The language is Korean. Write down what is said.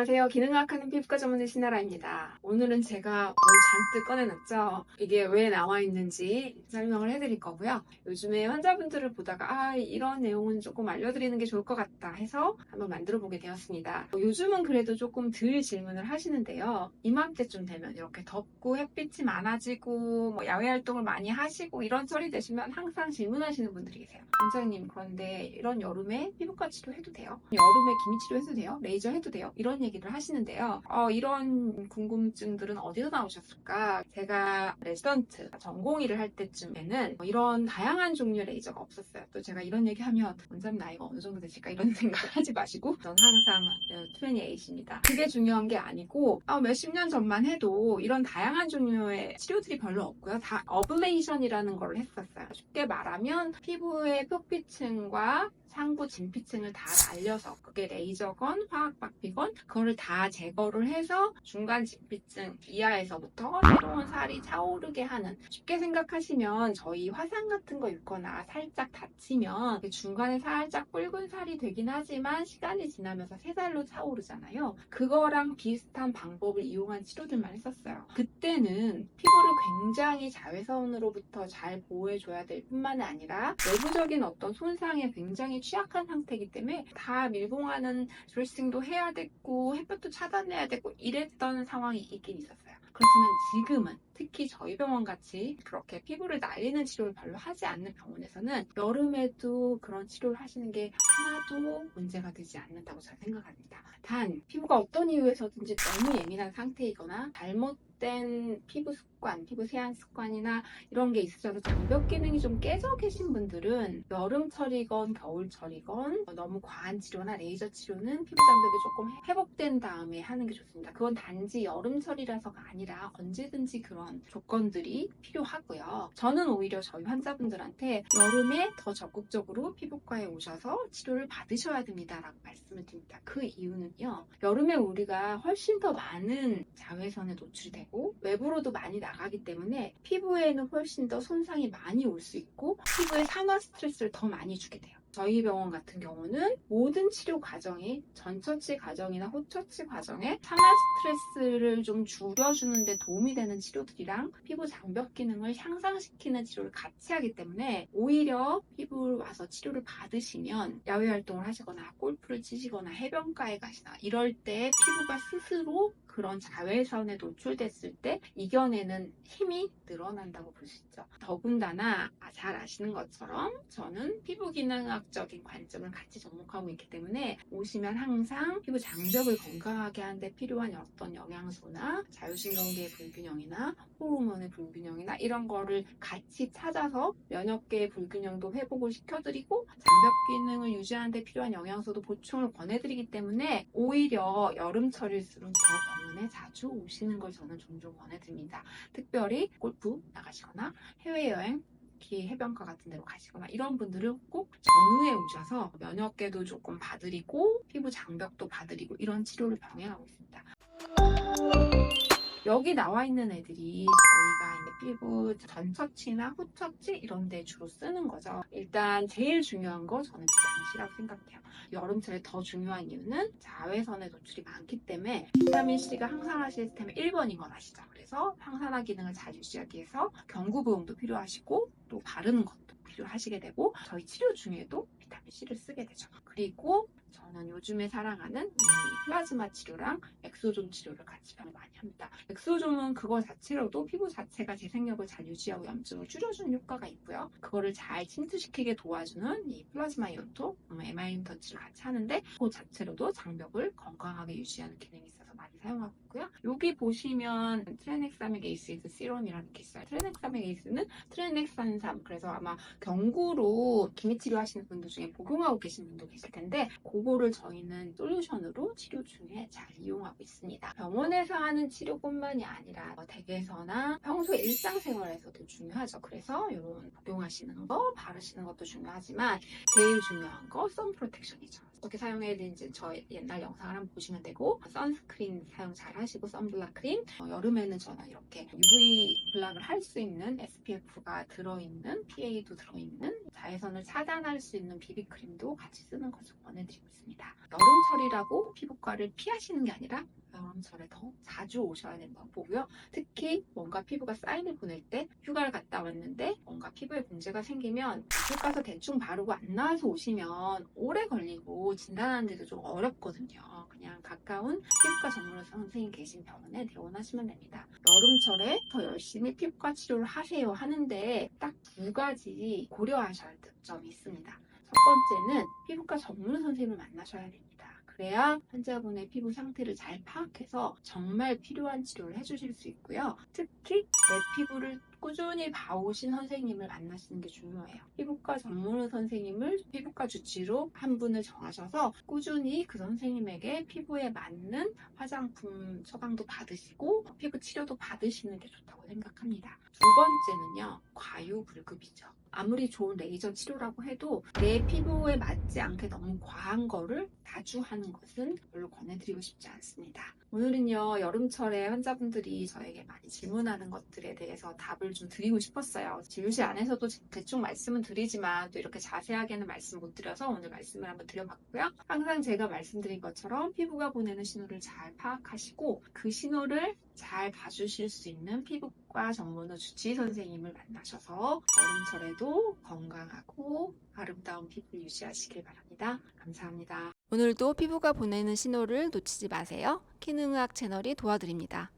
안녕하세요. 기능학하는 피부과 전문의 신나라입니다. 오늘은 제가 뭘 잔뜩 꺼내놨죠. 이게 왜 나와 있는지 설명을 해드릴 거고요. 요즘에 환자분들을 보다가 아 이런 내용은 조금 알려드리는 게 좋을 것 같다 해서 한번 만들어 보게 되었습니다. 요즘은 그래도 조금 덜 질문을 하시는데요. 이맘때쯤 되면 이렇게 덥고 햇빛이 많아지고 뭐 야외 활동을 많이 하시고 이런 철이 되시면 항상 질문하시는 분들이 계세요. 원장님 그런데 이런 여름에 피부과 치료 해도 돼요? 여름에 기미 치료 해도 돼요? 레이저 해도 돼요? 이런 얘기 를 하시는데요. 어, 이런 궁금증들은 어디서 나오셨을까? 제가 레지던트 전공의를 할 때쯤에는 뭐 이런 다양한 종류의 레이저가 없었어요. 또 제가 이런 얘기하면 원장님 나이가 어느 정도 되실까 이런 생각을 하지 마시고 전 항상 28입니다. 그게 중요한 게 아니고 아, 몇십 년 전만 해도 이런 다양한 종류의 치료들이 별로 없고요. 다 어블레이션이라는 걸 했었어요. 쉽게 말하면 피부의 표피층과 상부 진피층을 다 날려서 그게 레이저건 화학박피건 그거를 다 제거를 해서 중간 진피층 이하에서부터 새로운 살이 차오르게 하는. 쉽게 생각하시면 저희 화상 같은 거 입거나 살짝 다치면 그 중간에 살짝 붉은 살이 되긴 하지만 시간이 지나면서 새살로 차오르잖아요. 그거랑 비슷한 방법을 이용한 치료들만 했었어요. 그때는 피부를 굉장히 자외선으로부터 잘 보호해줘야 될 뿐만 아니라 내부적인 어떤 손상에 굉장히 취약한 상태이기 때문에 다 밀봉하는 드레싱도 해야 됐고 햇볕도 차단해야 됐고 이랬던 상황이 있긴 있었어요. 그렇지만 지금은 특히 저희 병원 같이 그렇게 피부를 날리는 치료를 별로 하지 않는 병원에서는 여름에도 그런 치료를 하시는 게 하나도 문제가 되지 않는다고 저는 생각합니다. 단 피부가 어떤 이유에서든지 너무 예민한 상태이거나 잘못 된 피부 습관, 피부 세안 습관이나 이런 게 있으셔서 장벽 기능이 좀 깨져 계신 분들은 여름철이건 겨울철이건 너무 과한 치료나 레이저 치료는 피부 장벽이 조금 회복된 다음에 하는 게 좋습니다. 그건 단지 여름철이라서가 아니라 언제든지 그런 조건들이 필요하고요. 저는 오히려 저희 환자분들한테 여름에 더 적극적으로 피부과에 오셔서 치료를 받으셔야 됩니다라고 말씀을 드립니다. 그 이유는요. 여름에 우리가 훨씬 더 많은 자외선에 노출이 되고 외부로도 많이 나가기 때문에 피부에는 훨씬 더 손상이 많이 올 수 있고 피부에 산화 스트레스를 더 많이 주게 돼요. 저희 병원 같은 경우는 모든 치료 과정이 전처치 과정이나 후처치 과정에 산화 스트레스를 좀 줄여주는 데 도움이 되는 치료들이랑 피부 장벽 기능을 향상시키는 치료를 같이 하기 때문에 오히려 피부를 와서 치료를 받으시면 야외 활동을 하시거나 골프를 치시거나 해변가에 가시나 이럴 때 피부가 스스로 그런 자외선에 노출됐을 때 이겨내는 힘이 늘어난다고 볼 수 있죠. 더군다나 잘 아시는 것처럼 저는 피부 기능 학적인 관점을 같이 접목하고 있기 때문에 오시면 항상 피부 장벽을 건강하게 하는데 필요한 어떤 영양소나 자율신경계의 불균형이나 호르몬의 불균형이나 이런 거를 같이 찾아서 면역계의 불균형도 회복을 시켜드리고 장벽 기능을 유지하는데 필요한 영양소도 보충을 권해드리기 때문에 오히려 여름철일수록 더 병원에 자주 오시는 걸 저는 종종 권해드립니다. 특별히 골프 나가시거나 해외여행 기 해변가 같은 데로 가시거나 이런 분들은 꼭 전후에 오셔서 면역계도 조금 봐드리고 피부 장벽도 봐드리고 이런 치료를 병행하고 있습니다. 여기 나와 있는 애들이 저희가 피부 전처치나 후처치 이런 데 주로 쓰는 거죠. 일단 제일 중요한 거 저는 비타민 C라고 생각해요. 여름철에 더 중요한 이유는 자외선에 노출이 많기 때문에 비타민 C가 항산화 시스템의 1번인 건 아시죠? 그래서 항산화 기능을 잘 유지하기 위해서 경구 부음도 필요하시고 또 바르는 것도 필요하시게 되고 저희 치료 중에도 비타민 C를 쓰게 되죠. 그리고 저는 요즘에 사랑하는 이 플라즈마 치료랑 엑소존 치료를 같이 많이 합니다. 엑소존은 그거 자체로도 피부 자체가 재생력을 잘 유지하고 염증을 줄여주는 효과가 있고요. 그거를 잘 침투시키게 도와주는 이 플라즈마 이온토, 에마인 터치를 같이 하는데 그 자체로도 장벽을 건강하게 유지하는 기능이 있어서 많이 사용하고 있고요. 여기 보시면 트레넥사믹 에이시드 시럼이라는 게 있어요. 트레넥사믹 에이스는 트레넥산삼 그래서 아마 경구로 기미 치료 하시는 분들 중에 복용하고 계신 분도 계실 텐데 그거를 저희는 솔루션으로 치료 중에 잘 이용하고 있습니다. 병원에서 하는 치료뿐만이 아니라 뭐 댁에서나 평소 일상생활에서도 중요하죠. 그래서 이런 복용하시는 거, 바르시는 것도 중요하지만 제일 중요한 거 선 프로텍션이죠. 어떻게 사용해야 되는지 저 옛날 영상을 한번 보시면 되고 선스크린 사용 잘 하시고 선블락 크림 어, 여름에는 저는 이렇게 UV 블락을 할 수 있는 SPF가 들어있는 PA도 들어있는 자외선을 차단할 수 있는 비비크림도 같이 쓰는 것을 권해드리고 있습니다. 여름철이라고 피부과를 피하시는 게 아니라 여름철에 더 자주 오셔야 된다고 보고요. 특히 뭔가 피부가 사인을 보낼 때 휴가를 갔다 왔는데 뭔가 피부에 문제가 생기면 집 가서 대충 바르고 안 나와서 오시면 오래 걸리고 진단하는 데도 좀 어렵거든요. 그냥 가까운 피부과 전문 선생님 계신 병원에 내원하시면 됩니다. 여름철에 더 열심히 피부과 치료를 하세요 하는데 딱 두 가지 고려하셔야 할 점이 있습니다. 첫 번째는 피부과 전문 선생님을 만나셔야 됩니다. 그래야 환자분의 피부 상태를 잘 파악해서 정말 필요한 치료를 해주실 수 있고요. 특히 내 피부를 꾸준히 봐오신 선생님을 만나시는 게 중요해요. 피부과 전문 선생님을 피부과 주치로 한 분을 정하셔서 꾸준히 그 선생님에게 피부에 맞는 화장품 처방도 받으시고 피부 치료도 받으시는 게 좋다고 생각합니다. 두 번째는요, 과유불급이죠. 아무리 좋은 레이저 치료라고 해도 내 피부에 맞지 않게 너무 과한 거를 자주 하는 것은 별로 권해드리고 싶지 않습니다. 오늘은요, 여름철에 환자분들이 저에게 많이 질문하는 것들에 대해서 답을 좀 드리고 싶었어요. 진료실 안에서도 대충 말씀은 드리지만 또 이렇게 자세하게는 말씀 못 드려서 오늘 말씀을 한번 드려봤고요. 항상 제가 말씀드린 것처럼 피부가 보내는 신호를 잘 파악하시고 그 신호를 잘 봐주실 수 있는 피부 과 전문의 주치 선생님을 만나셔서 여름철에도 건강하고 아름다운 피부를 유지하시길 바랍니다. 감사합니다. 오늘도 피부가 보내는 신호를 놓치지 마세요. 키능의학 채널이 도와드립니다.